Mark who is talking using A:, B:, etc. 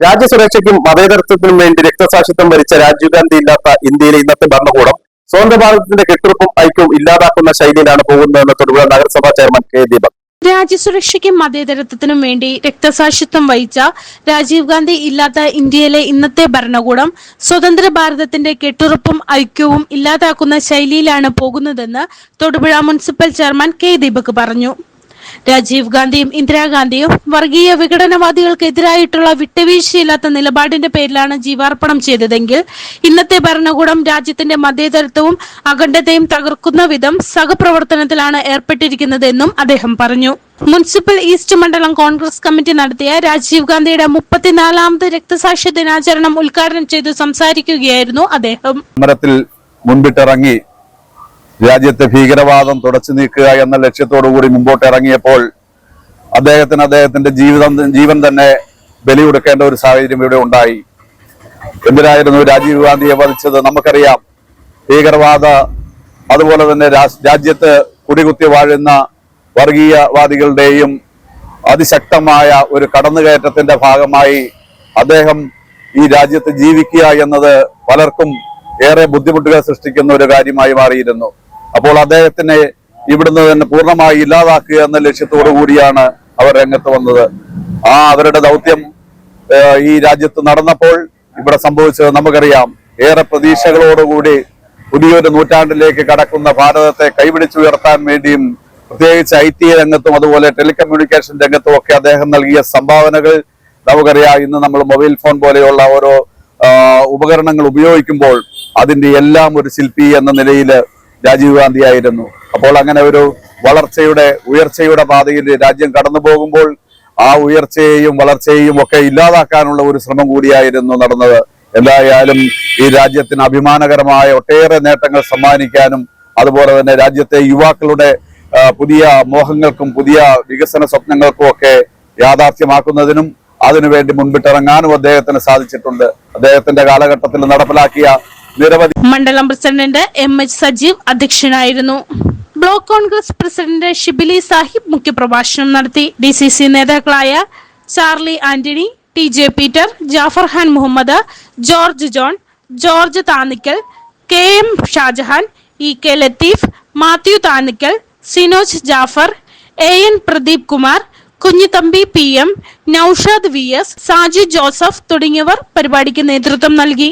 A: രാജ്യസുരക്ഷയ്ക്കും മതേതരത്വത്തിനും വേണ്ടി രക്തസാക്ഷിത്വം വരിച്ച രാജീവ് ഗാന്ധി ഇല്ലാത്ത ഇന്ത്യയിലെ ഇന്നത്തെ ഭരണകൂടം സ്വന്തം ഭാരതത്തിന്റെ കെട്ടുറപ്പും ഐക്യവും ഇല്ലാതാക്കുന്ന ശൈലിയിലാണ് പോകുന്നതെന്ന് തൊടുപുഴ നഗരസഭാ ചെയർമാൻ കെ ദീപക്.
B: രാജ്യസുരക്ഷയ്ക്കും മതേതരത്വത്തിനും വേണ്ടി രക്തസാക്ഷിത്വം വഹിച്ച രാജീവ് ഗാന്ധി ഇല്ലാത്ത ഇന്ത്യയിലെ ഇന്നത്തെ ഭരണകൂടം സ്വതന്ത്ര ഭാരതത്തിന്റെ കെട്ടുറപ്പും ഐക്യവും ഇല്ലാതാക്കുന്ന ശൈലിയിലാണ് പോകുന്നതെന്ന് Thodupuzha municipal chairman K Deepak പറഞ്ഞു. രാജീവ് ഗാന്ധിയും ഇന്ദിരാഗാന്ധിയും വർഗീയ വിഘടനവാദികൾക്കെതിരായിട്ടുള്ള വിട്ടുവീഴ്ചയില്ലാത്ത നിലപാടിന്റെ പേരിലാണ് ജീവാർപ്പണം ചെയ്തതെങ്കിൽ ഇന്നത്തെ ഭരണകൂടം രാജ്യത്തിന്റെ മതേതരത്വവും അഖണ്ഡതയും തകർക്കുന്ന വിധം സഹപ്രവർത്തനത്തിലാണ് ഏർപ്പെട്ടിരിക്കുന്നതെന്നും അദ്ദേഹം പറഞ്ഞു. മുനിസിപ്പൽ ഈസ്റ്റ് മണ്ഡലം കോൺഗ്രസ് കമ്മിറ്റി നടത്തിയ രാജീവ് ഗാന്ധിയുടെ മുപ്പത്തിനാലാമത് രക്തസാക്ഷി ദിനാചരണം ഉദ്ഘാടനം ചെയ്തു സംസാരിക്കുകയായിരുന്നു അദ്ദേഹം.
C: സമരത്തിൽ മുൻപിട്ടിറങ്ങി രാജ്യത്തെ ഭീകരവാദം തുടച്ചു നീക്കുക എന്ന ലക്ഷ്യത്തോടു കൂടി മുമ്പോട്ട് ഇറങ്ങിയപ്പോൾ അദ്ദേഹത്തിന് അദ്ദേഹത്തിന്റെ ജീവിതം ജീവൻ തന്നെ ബലി കൊടുക്കേണ്ട ഒരു സാഹചര്യം ഇവിടെ ഉണ്ടായി. എന്തിനായിരുന്നു രാജീവ് ഗാന്ധിയെ വധിച്ചത്? നമുക്കറിയാം. ഭീകരവാദ അതുപോലെ തന്നെ രാജ്യത്ത് കുടികുത്തി വാഴുന്ന വർഗീയവാദികളുടെയും അതിശക്തമായ ഒരു കടന്നുകയറ്റത്തിന്റെ ഭാഗമായി അദ്ദേഹം ഈ രാജ്യത്ത് ജീവിക്കുക എന്നത് പലർക്കും ഏറെ ബുദ്ധിമുട്ടുകൾ സൃഷ്ടിക്കുന്ന ഒരു കാര്യമായി മാറിയിരുന്നു. അപ്പോൾ അദ്ദേഹത്തിനെ ഇവിടുന്ന് തന്നെ പൂർണമായി ഇല്ലാതാക്കുക എന്ന ലക്ഷ്യത്തോടു കൂടിയാണ് അവർ രംഗത്ത് വന്നത്. ആ അവരുടെ ദൗത്യം ഈ രാജ്യത്ത് നടന്നപ്പോൾ ഇവിടെ സംഭവിച്ചത് നമുക്കറിയാം. ഏറെ പ്രതീക്ഷകളോടുകൂടി പുതിയൊരു നൂറ്റാണ്ടിലേക്ക് കടക്കുന്ന ഭാരതത്തെ കൈപിടിച്ചുയർത്താൻ വേണ്ടിയും പ്രത്യേകിച്ച് ഐ ടി രംഗത്തും അതുപോലെ ടെലികമ്മ്യൂണിക്കേഷൻ രംഗത്തും ഒക്കെ അദ്ദേഹം നൽകിയ സംഭാവനകൾ നമുക്കറിയാം. ഇന്ന് നമ്മൾ മൊബൈൽ ഫോൺ പോലെയുള്ള ഓരോ ഉപകരണങ്ങൾ ഉപയോഗിക്കുമ്പോൾ അതിന്റെ എല്ലാം ഒരു ശില്പി എന്ന നിലയിൽ രാജീവ് ഗാന്ധി ആയിരുന്നു അപ്പോൾ അങ്ങനെ ഒരു വളർച്ചയുടെ ഉയർച്ചയുടെ പാതയിൽ രാജ്യം കടന്നു പോകുമ്പോൾ ആ ഉയർച്ചയെയും വളർച്ചയെയും ഒക്കെ ഇല്ലാതാക്കാനുള്ള ഒരു ശ്രമം കൂടിയായിരുന്നു നടന്നത്. എന്തായാലും ഈ രാജ്യത്തിന് അഭിമാനകരമായ ഒട്ടേറെ നേട്ടങ്ങൾ സമ്മാനിക്കാനും അതുപോലെ തന്നെ രാജ്യത്തെ യുവാക്കളുടെ പുതിയ മോഹങ്ങൾക്കും പുതിയ വികസന സ്വപ്നങ്ങൾക്കും ഒക്കെ യാഥാർത്ഥ്യമാക്കുന്നതിനും അതിനുവേണ്ടി മുൻപിട്ടിറങ്ങാനും അദ്ദേഹത്തിന് സാധിച്ചിട്ടുണ്ട്. അദ്ദേഹത്തിന്റെ കാലഘട്ടത്തിൽ നടപ്പിലാക്കിയ നിരവധി
B: മണ്ഡലം പ്രസിഡന്റ് എം എച്ച് സജീവ് അധ്യക്ഷനായിരുന്നു. ബ്ലോക്ക് കോൺഗ്രസ് പ്രസിഡന്റ് ഷിബിലി സാഹിബ് മുഖ്യപ്രഭാഷണം നടത്തി. ഡി സി സി നേതാക്കളായ Charlie Antony T J Peter Jafar Khan Muhammad George John George Thannickal K M Shajahan E K Latheef Mathew Thannickal Sinoj Jafar A N Pradeep Kumar Kunjithampi P M Noushad V S Saji Joseph തുടങ്ങിയവർ പരിപാടിക്ക് നേതൃത്വം നൽകി.